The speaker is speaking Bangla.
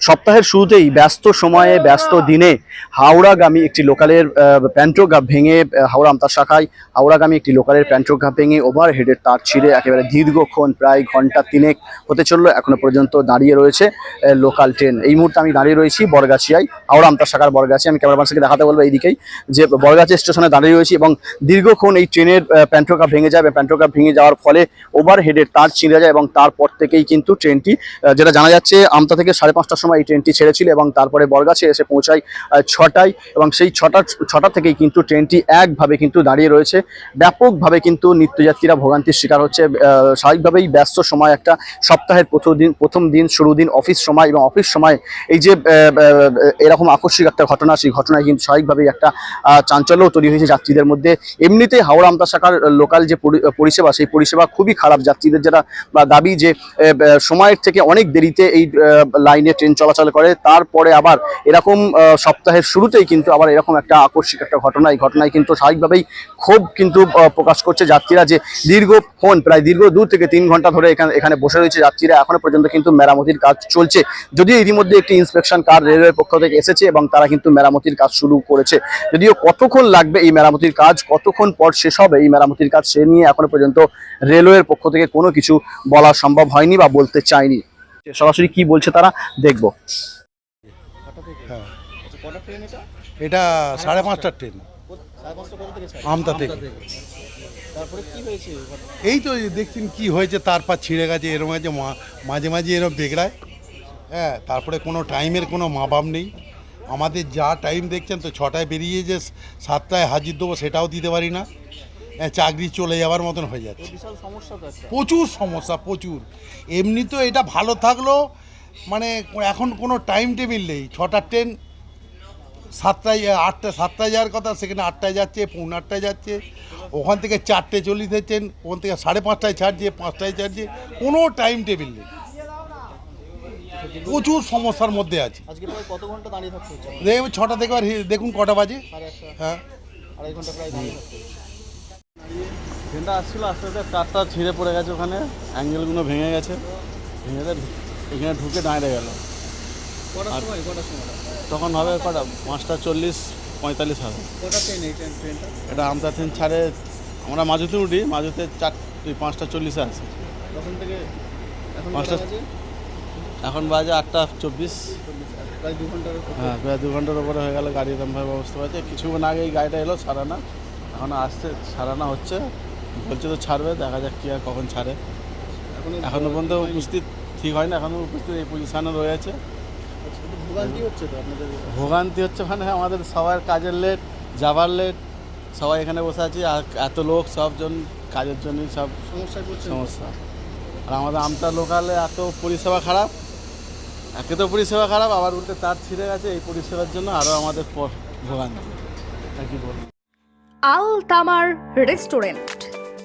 সপ্তাহের শুরুতেই ব্যস্ত সময়ে ব্যস্ত দিনে হাওড়াগামী একটি লোকালের প্যান্ট্রোগা ভেঙে হাওড়া আমতার শাখায় হাওড়াগামী একটি লোকালের প্যান্ট্রোগা ভেঙে ওভারহেডের তার ছিঁড়ে একেবারে দীর্ঘক্ষণ প্রায় ঘণ্টা তিনেক হতে চলল এখনও পর্যন্ত দাঁড়িয়ে রয়েছে লোকাল ট্রেন। এই মুহূর্তে আমি দাঁড়িয়ে রয়েছি বরগাছিয়ায় হাওড়া আমতার শাখার বরগাছি আমি ক্যামেরা পার্সনকে দেখাতে বলব এইদিকেই যে বরগাছি স্টেশনে দাঁড়িয়ে রয়েছি এবং দীর্ঘক্ষণ এই ট্রেনের প্যান্ট্রোগা ভেঙে যায় প্যান্ট্রোগা ভেঙে যাওয়ার ফলে ওভারহেডের তার ছিঁড়ে যায় এবং তারপর থেকেই কিন্তু ট্রেনটি যেটা জানা যাচ্ছে আমতা থেকে সাড়ে পাঁচটার সময় এই ট্রেনটি ছেড়েছিল এবং তারপরে বরগাছে এসে পৌঁছায় ছটায় এবং সেই ছটা ছটা থেকেই কিন্তু ট্রেনটি একভাবে কিন্তু দাঁড়িয়ে রয়েছে। ব্যাপকভাবে কিন্তু নিত্যযাত্রীরা ভোগান্তির শিকার হচ্ছে স্বাভাবিকভাবেই ব্যস্ত সময় একটা সপ্তাহের প্রথম দিন প্রথম দিন শুরু দিন অফিস সময় এবং অফিস সময়। এই যে এরকম আকস্মিক একটা ঘটনা সেই ঘটনায় কিন্তু স্বাভাবিকভাবেই একটা আহ, চাঞ্চল্যও তৈরি হয়েছে যাত্রীদের মধ্যে। এমনিতে হাওড়া আমতা শাখার লোকাল যে পরিষেবা সেই পরিষেবা খুবই খারাপ। যাত্রীদের যারা দাবি যে সময়ের থেকে অনেক দেরিতে এই লাইনে ট্রেন চলাচল করে। তারপরে আবার এরকম সপ্তাহের শুরুতেই কিন্তু আবার এরকম একটা আকস্মিক একটা ঘটনা। এই ঘটনায় কিন্তু স্বাভাবিকভাবেই ক্ষোভ কিন্তু প্রকাশ করছে যাত্রীরা যে দীর্ঘক্ষণ প্রায় দীর্ঘ দু থেকে তিন ঘণ্টা ধরে এখানে এখানে বসে রয়েছে যাত্রীরা। এখনও পর্যন্ত কিন্তু মেরামতির কাজ চলছে। যদিও ইতিমধ্যে একটি ইন্সপেকশন কার রেলওয়ের পক্ষ থেকে এসেছে এবং তারা কিন্তু মেরামতির কাজ শুরু করেছে। যদিও কতক্ষণ লাগবে এই মেরামতির কাজ, কতক্ষণ পর শেষ হবে এই মেরামতির কাজ, সে নিয়ে এখনও পর্যন্ত রেলওয়ের পক্ষ থেকে কোনো কিছু বলা সম্ভব হয়নি বা বলতে চায়নি। সরাসরি কি বলছে তারা দেখব। এটা সাড়ে পাঁচটার ট্রেন। এই তো দেখছেন কি হয়েছে তারপর ছিঁড়ে গেছে এরকম আছে মাঝে মাঝে এরকম বেগড়ায় হ্যাঁ তারপরে কোনো টাইমের কোনো মা বাপ নেই। আমাদের যা টাইম দেখছেন, তো ছটায় বেরিয়ে যে সাতটায় হাজির দেবো, সেটাও দিতে পারি না। চাকরি চলে যাওয়ার মতন হয়ে যাচ্ছে। প্রচুর সমস্যা প্রচুর। এমনি তো এটা ভালো থাকল মানে এখন কোনো টাইম টেবিল নেই। ছটার ট্রেন সাতটায় আটটা সাতটায় যাওয়ার কথা সেখানে আটটায় যাচ্ছে পৌনে আটটায় যাচ্ছে। ওখান থেকে চারটে চল্লিশ দিচ্ছেন ওখান থেকে সাড়ে পাঁচটায় ছাড়ছে পাঁচটায় ছাড়ছে। কোনো টাইম টেবিল নেই। প্রচুর সমস্যার মধ্যে আছে। ছটা থেকে আর দেখুন কটা বাজে। হ্যাঁ আড়াই ঘণ্টা প্রায় দাঁড়িয়ে থাকতে হচ্ছে ট্রেনটা আসছিল আস্তে আস্তে তারটা ছিঁড়ে পড়ে গেছে ওখানে অ্যাঙ্গেলগুলো ভেঙে গেছে। ভেঙে এখানে ঢুকে দাঁড়িয়ে গেল। তখন হবে কটা? পাঁচটা চল্লিশ পঁয়তাল্লিশ হবে। এটা আমতা ট্রেন ছাড়ে আমরা মাঝুতে উঠি মাঝুতে চার পাঁচটা চল্লিশে আসে। এখন পাঁচটা- বাজে? এখন বাজে আটটা চব্বিশ। হ্যাঁ প্রায় দু ঘণ্টার উপরে হয়ে গেল গাড়ি এরমভাবে ব্যবস্থা হয়েছে। কিছুক্ষণ আগে এই গাড়িটা এলো সারানা। এখন আসছে সারানা হচ্ছে। বলছে তো ছাড়বে দেখা যাক কী আর কখন ছাড়ে। এখনও এখনও পর্যন্ত উপস্থিত ঠিক হয় না এখনও উপস্থিত এই পজিশানে রয়েছে ভোগান্তি হচ্ছে তো আপনাদের? মানে আমাদের সবার কাজের লেট যাবার লেট সবাই এখানে বসে আছি আর এত লোক সবজন কাজের জন্যই সব সমস্যা আর আমাদের আমতা লোকালে এত পরিষেবা খারাপ একে তো পরিষেবা খারাপ আবার উল্টে তার ছিঁড়ে গেছে এই পরিষেবার জন্য আরও আমাদের ভোগান্তি। আর কি বলব? আল তামার রেস্টুরেন্ট।